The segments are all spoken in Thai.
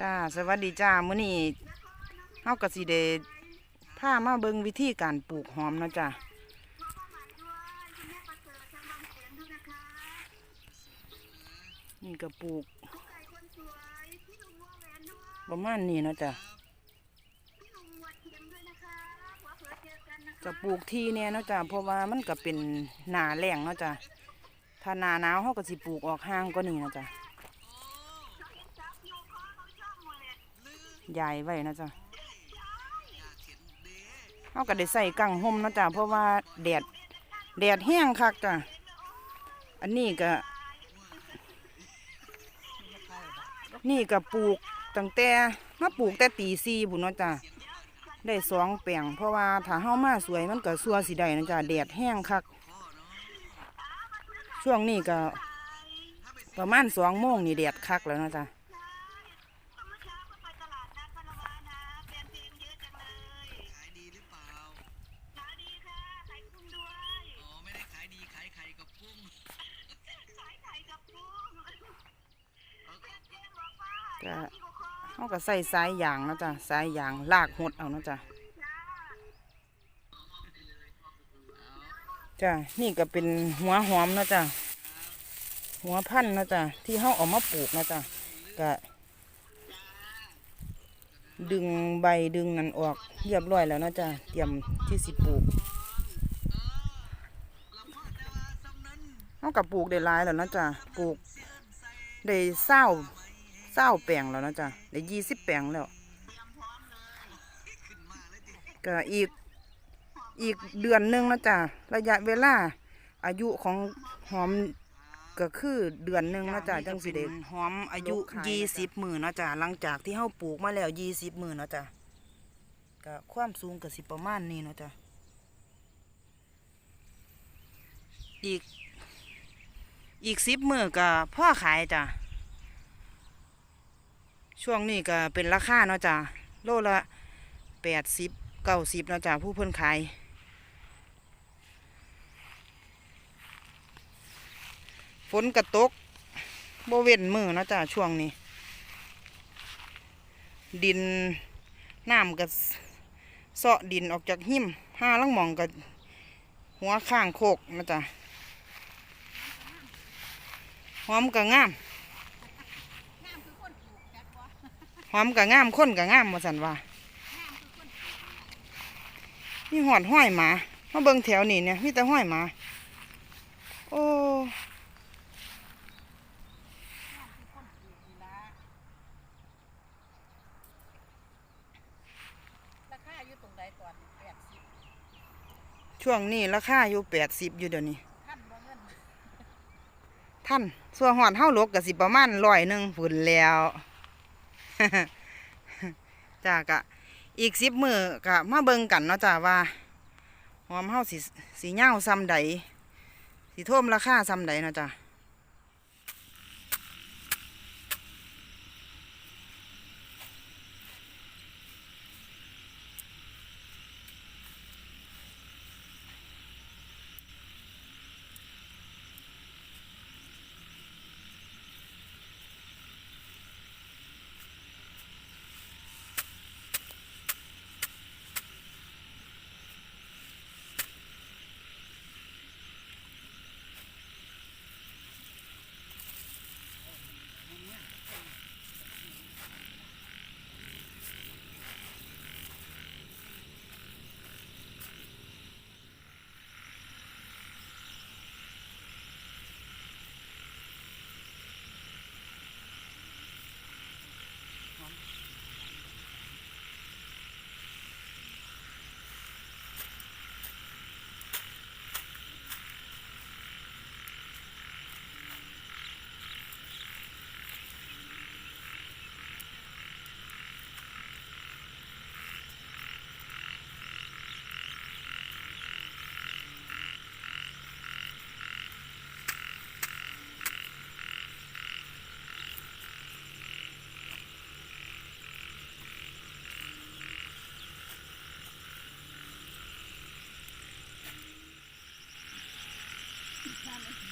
จ้าสวัสดีจ้ามื้อนี้เฮาก็สิได้พามาเบิ่งวิธีการปลูกหอมเนาะจ้านี่ก็ปลูกประมาณนี้เนาะจ้ะจะปลูกที่เนี่ยเนาะจ้ะเพราะว่ามันก็เป็นหนาแรงเนาะจ้ะถ้าหนาหนาวเขาก็สิปลูกออกห่างก็นี่เนาะจ้ะ ยายไว้นะจ้ะเขาก็ได้ใส่กังห่มนะจ้ะเพราะว่าแดดแดดแห้งคักจ้ะอันนี้ก็ นี่ก็ปลูกตั้งแต่มาปลูกแต่ตีซีบุญนะจ้ะได้สองแปลงเพราะว่าถ้าเฮามาสวยมันก็สัวสิได้นะจ้ะแดดแห้งคัก ช่วงนี้ก็ประมาณสองโมงนี่แดดคักแล้วนะจ้ะ ก็เฮาก็ใส่สายยางนะจ้ะสายยางลากหดเอานะจ้ะจ้ะนี่ก็เป็นหัวหอมนะจ้ะหัวพันนะจ้ะที่เฮาเอามาปลูกนะจ้ะก็ดึงใบดึงนั่นออกเรียบร้อยแล้วนะจ้ะเตรียมที่สิปลูกเฮากับปลูกได้หลายแล้วนะจ้ะปลูก ได้เศร้าเศร้าแปลงแล้วเนาะจ้ะได้ยี่สิบแปลงแล้วก็อีกอีกเดือนหนึงนะจ้ะระยะเวลา อายุของหอมก็คือเดือนหนึงนะจ้ะจังสิเด็หอมอายุยี่สิบมือนะจ้ะหลังจากที่เฮาปลูกมาแล้วยี่สิบมือนะจ้ะก็ความสูงก็สิประมาณนี้เนาะจ้ะอีก อีกสิบมือก็พ่อขายจ้ะ ช่วงนี้ก็เป็นราคาเนาะจ้ะ โลละแปดสิบเก้าสิบเนาะจ้ะผู้เพิ่นขายฝนกระตกโบเว้นมือเนาะจ้ะช่วงนี้ ดินน้ำก็เสาะดินออกจากหิมห้าลังมองกับหัวข้างโคกเนาะจ้ะ หอมก็งามหอมก็งามข้นก็งามมาสันว่ามีหอดห้อยหมามาเบิ่งแถวนี่เนี่ยมีแต่ห้อยหมา โอ้ราคาอยู่ตรงใดก่อนแปดสิบช่วงนี้ราคาอยู่แปดสิบอยู่เดี๋ยวนี้ท่านบ่เงิน ท่านส่วนหอดเท่าลกก็สิประมาณร้อยหนึ่งฝุ่นแล้วจ้ากะอีกสิบมือกะมาเบิงกันเนาะจ้าว่าหอมเฮาสีสีเงาซ้ำใดสีท่วมราคาซ้ำใดเนาะจ้า namin.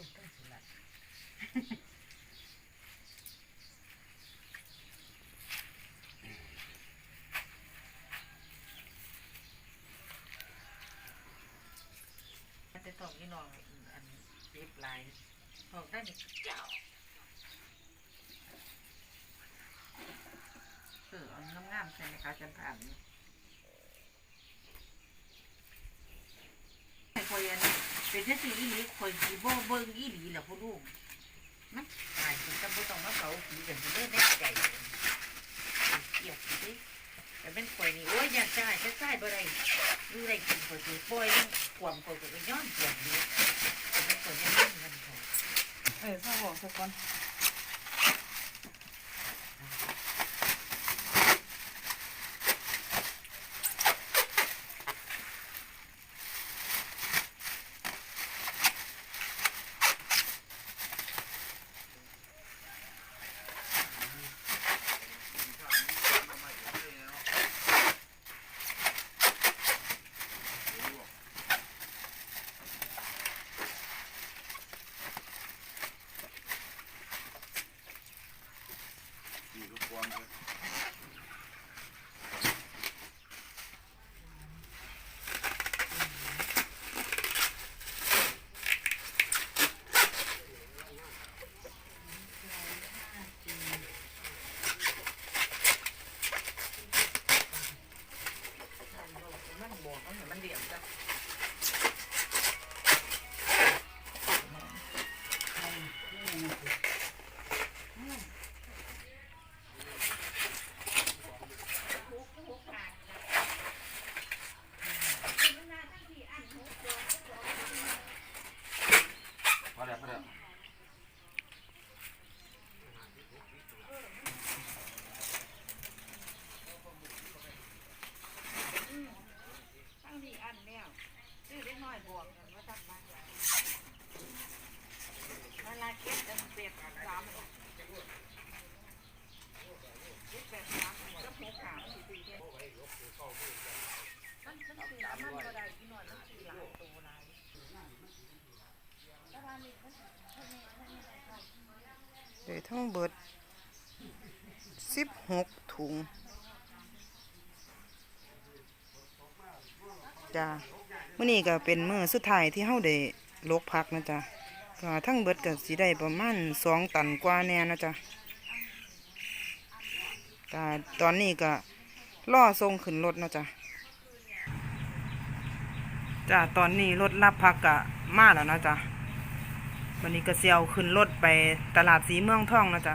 มันจะต้องนี่น้องอันเจ็บหลายท้องได้นี่เจ้าเออเอางามใช่ไหมคะจันผ่านไอ้คอยอันนี้ เป็นที่สิ่งที่มีคอยสีบ่เบิ่งอีหลีแหละพ่อลูกมันตายคุณจะบ่ต้องมาเผาผีกันสิเด้อแน่ใจเกี่ยวสิเด้แต่เป็นคอยนี่โอ้ยอยากจ่ายจะจ่ายบ่ได้ดูได้กินคอยสิปล่อยมันควมคอยก็ย้อนเกียดดีแต่เป็นคอยยังไม่เงินเขาเออพ่อบอกสักคน เดี๋ยทั้งเบิดสิบหกถุง จ้ามื่อนี้ก็เป็นมื้อสุดท้ายที่เฮาได้ลกพักนะจ๊ะก็ทั้งเบิดก็สิได้ประมาณสองตันกว่าแน่นะจ๊ะก็ตอนนี้ก็ล่อทรงขึ้นรถนะจ๊ะจ้าตอนนี้รถรับพักก็มาแล้วนะจ๊ะ วันนี้ก็เซียวขึ้นรถไปตลาดสีเมืองท่องนะจ๊ะ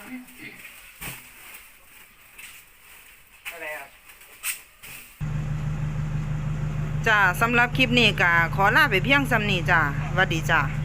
อะ จ้าสำหรับคลิปนี้ก็ขอลาไปเพียงสำนี้จ้าสวัสดีจ้า